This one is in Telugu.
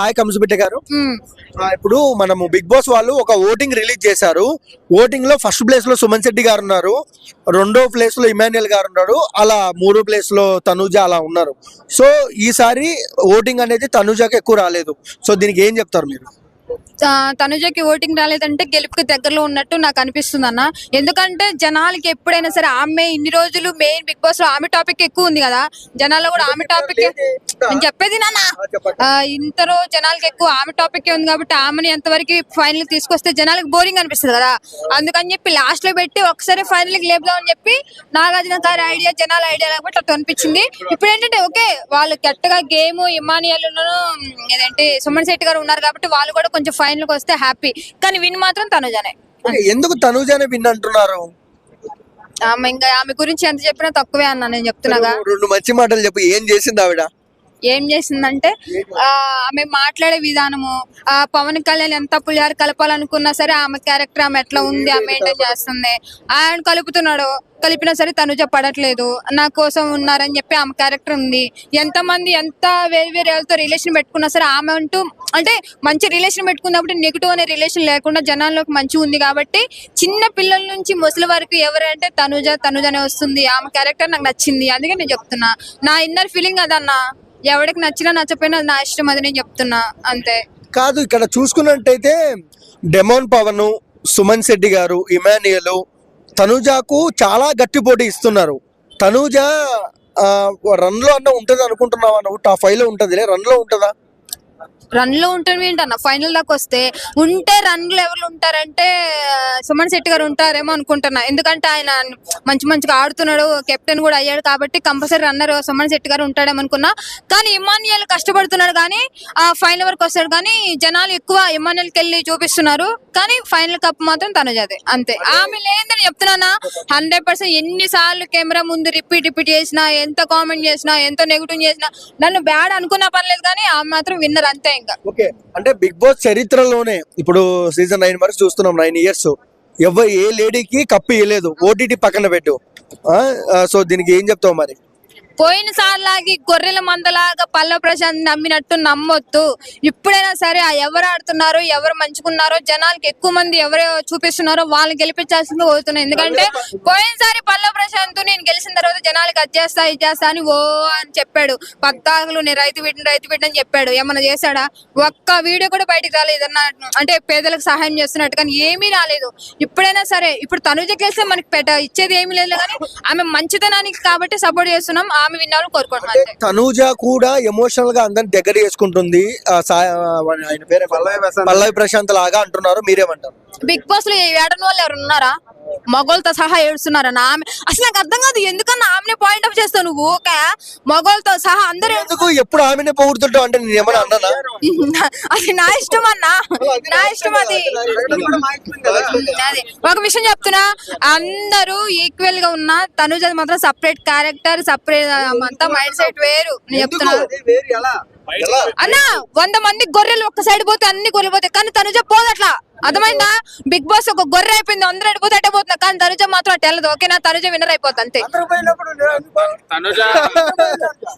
హాయ్ కంసుబిడ్డ గారు. ఆ, ఇప్పుడు మనము బిగ్ బాస్ వాళ్ళు ఒక ఓటింగ్ రిలీజ్ చేశారు. ఓటింగ్లో ఫస్ట్ ప్లేస్లో సుమన్ శెట్టి గారు ఉన్నారు. రెండో ప్లేస్లో ఇమాన్యుయల్ గారు ఉన్నారు. అలా మూడో ప్లేస్లో తనుజ అలా ఉన్నారు. సో ఈసారి ఓటింగ్ అనేది తనుజకి ఎక్కువ రాలేదు. సో దీనికి ఏం చెప్తారు మీరు? తనుజకి ఓటింగ్ రాలేదంటే గెలుపుకి దగ్గరలో ఉన్నట్టు నాకు అనిపిస్తుంది అన్న. ఎందుకంటే జనాలకి ఎప్పుడైనా సరే ఆమె ఇన్ని రోజులు మెయిన్ బిగ్ బాస్లో ఆమె టాపిక్ ఎక్కువ ఉంది కదా. జనాల్లో కూడా ఆమె టాపిక్ నేను చెప్పేది నాన్న. ఇంత రోజు జనాలకి ఎక్కువ ఆమె టాపిక్ ఉంది కాబట్టి ఆమెని ఎంతవరకు ఫైనల్ తీసుకొస్తే జనాలకి బోరింగ్ అనిపిస్తుంది కదా. అందుకని చెప్పి లాస్ట్లో పెట్టి ఒకసారి ఫైనల్కి లేపుదామని చెప్పి నాగార్జున గారి ఐడియా జనాల ఐడియా కాబట్టి అట్లా అనిపించింది. ఇప్పుడు ఏంటంటే ఓకే వాళ్ళు కరెక్ట్గా గేమ్ ఇమానియల్ ఏదంటే సుమన్ శెట్టి గారు ఉన్నారు కాబట్టి వాళ్ళు కూడా కొంచెం ఫైనల్ కి వస్తే హ్యాపీ. కానీ విన్ మాత్రం తనుజనే. ఎందుకు తనుజానే విన్ అంటున్నారు? ఆమె ఇంకా ఆమె గురించి ఎంత చెప్పినా తక్కువే అన్న నేను చెప్తున్నాగా రెండు మంచి మాటలు చెప్పు. ఏం చేసింది ఆవిడ? ఏం చేసిందంటే ఆ, ఆమె మాట్లాడే విధానము ఆ పవన్ కళ్యాణ్ ఎంత పులిహార కలపాలనుకున్నా సరే ఆమె క్యారెక్టర్ ఆమె ఎట్లా ఉంది ఆమె మెయింటైన్ చేస్తుంది. ఆయన కలుపుతున్నాడు కలిపినా సరే తనుజ పడట్లేదు నా కోసం ఉన్నారని చెప్పి ఆమె క్యారెక్టర్ ఉంది. ఎంత మంది ఎంత వేరే వేరే వాళ్ళతో రిలేషన్ పెట్టుకున్నా సరే ఆమె అంటూ అంటే మంచి రిలేషన్ పెట్టుకున్నప్పుడు నెగిటివ్ అనే రిలేషన్ లేకుండా జనాల్లోకి మంచి ఉంది కాబట్టి చిన్న పిల్లల నుంచి ముసలి వరకు ఎవరంటే తనుజ తనుజనే వస్తుంది. ఆమె క్యారెక్టర్ నాకు నచ్చింది అందుకే నేను చెప్తున్నా. నా ఇన్నర్ ఫీలింగ్ అదన్నా. ఎవరికి నచ్చినా నచ్చపోయినా అది నా ఇష్టం అది నేను చెప్తున్నా అంతే. కాదు ఇక్కడ చూసుకున్నట్టయితే డెమోన్ పవన్ సుమన్ శెట్టి గారు ఇమానియల్ తనుజాకు చాలా గట్టి పోటీ ఇస్తున్నారు. తనుజ రన్లో అన్న ఉంటది అనుకుంటున్నావా నువ్వు? టాప్ ఫైవ్లో ఉంటది రన్లో రన్లో ఉంటుంది ఏంటన్న? ఫైనల్ దాకా వస్తే ఉంటే రన్లో ఎవరు ఉంటారంటే సుమన్ శెట్టి గారు ఉంటారేమో అనుకుంటున్నా. ఎందుకంటే ఆయన మంచి మంచిగా ఆడుతున్నాడు కెప్టెన్ కూడా అయ్యాడు కాబట్టి కంపల్సరీ రన్నర్ సుమన్ శెట్టి గారు ఉంటాడేమో అనుకున్నా. కానీ ఇమాన్యుయల్ కష్టపడుతున్నాడు కానీ ఆ ఫైనల్ వరకు వస్తాడు కానీ జనాలు ఎక్కువ ఇమాన్యుయల్కి వెళ్ళి చూపిస్తున్నారు. కానీ ఫైనల్ కప్ మాత్రం తనుజాదే అంతే. ఆమె లేదని చెప్తున్నానా? హండ్రెడ్ పర్సెంట్ ఎన్ని సార్లు కెమెరా ముందు రిపీట్ రిపీట్ చేసినా ఎంత కామెంట్ చేసినా ఎంత నెగిటివ్ చేసినా నన్ను బ్యాడ్ అనుకున్నా పర్లేదు కానీ ఆమె మాత్రం విన్నర్ అంతే. ఇంకా ఓకే. అంటే బిగ్ బాస్ చరిత్రలోనే ఇప్పుడు సీజన్ నైన్ వరకు చూస్తున్నాం నైన్ ఇయర్స్. ఎవరు ఏ లేడీకి కప్పు ఇవ్వలేదు ఓటీటీ పక్కన పెట్టు. సో దీనికి ఏం చెప్తావు మరి? పోయిన సార్లాగి గొర్రెల మందలాగా పల్ల ప్రశాంత్ నమ్మినట్టు నమ్మొద్దు. ఇప్పుడైనా సరే ఆ ఎవరు ఆడుతున్నారో ఎవరు మంచుకున్నారో జనాలకి ఎక్కువ మంది ఎవరు చూపిస్తున్నారో వాళ్ళని గెలిపించాల్సింది పోతున్నాయి. ఎందుకంటే పోయినసారి పల్ల ప్రశాంత్ నేను గెలిచిన తర్వాత జనాలకి అది చేస్తా ఇది చేస్తా అని ఓ అని చెప్పాడు. పద్దాకులు నేను రైతు బిడ్డ రైతు బిడ్డ అని చెప్పాడు. ఏమన్నా చేశాడా? ఒక్క వీడియో కూడా బయటికి రాలేదు అన్న అంటే పేదలకు సహాయం చేస్తున్నట్టు కానీ ఏమీ రాలేదు. ఇప్పుడైనా సరే ఇప్పుడు తనుజ గెలిస్తే మనకి పెట్ట ఇచ్చేది ఏమీ లేదు కానీ ఆమె మంచితనానికి కాబట్టి సపోర్ట్ చేస్తున్నాం. ఆమె విన్నాలని కోరుకుంటున్నాం అంతే తనూజ కూడా ఎమోషనల్గా అందరిని దగ్గర చేసుకుంటుంది. పల్లవి ప్రశాంత్. లాగా అంటున్నారు. మీరేమంటారు? బిగ్ బాస్లో ఏడని వాళ్ళు ఎవరు ఉన్నారా? మగోళ్ళతో సహా ఏడుస్తున్నారా నా ఆమె. అసలు నాకు అర్థం కాదు ఎందుకన్నా ఆమెనే పాయింట్ ఆఫ్ చేస్తావు నువ్వు? ఓకే మగోళ్ళతో సహా అందరూ ఎందుకు ఎప్పుడు ఆమెనే పొగుడుతుంటావు అంటే నేను ఏమన్నా అన్నానా? అది నా ఇష్టం అన్నా. నా ఇష్టం అది. అది ఒక విషయం చెప్తున్నా అందరూ ఈక్వల్గా ఉన్న తనుజ మాత్రం సపరేట్ క్యారెక్టర్ సపరేట్ అంతా మైండ్ సెట్ వేరు. నేను చెప్తున్నా. ఎలా? అన్న వంద మంది గొర్రెలు ఒక్క సైడ్ పోతే అన్ని గొర్రెలు పోతాయి. కానీ తనుజ పోదు అట్లా అర్థమైందా? బిగ్ బాస్ ఒక గొర్రె అయిపోయింది అందరూ పోతున్నా కానీ తనుజ మాత్రం అట్ట వెళ్ళదు. ఓకేనా తనుజ విన్నర్ అయిపోతుంది అంతే. తనుజ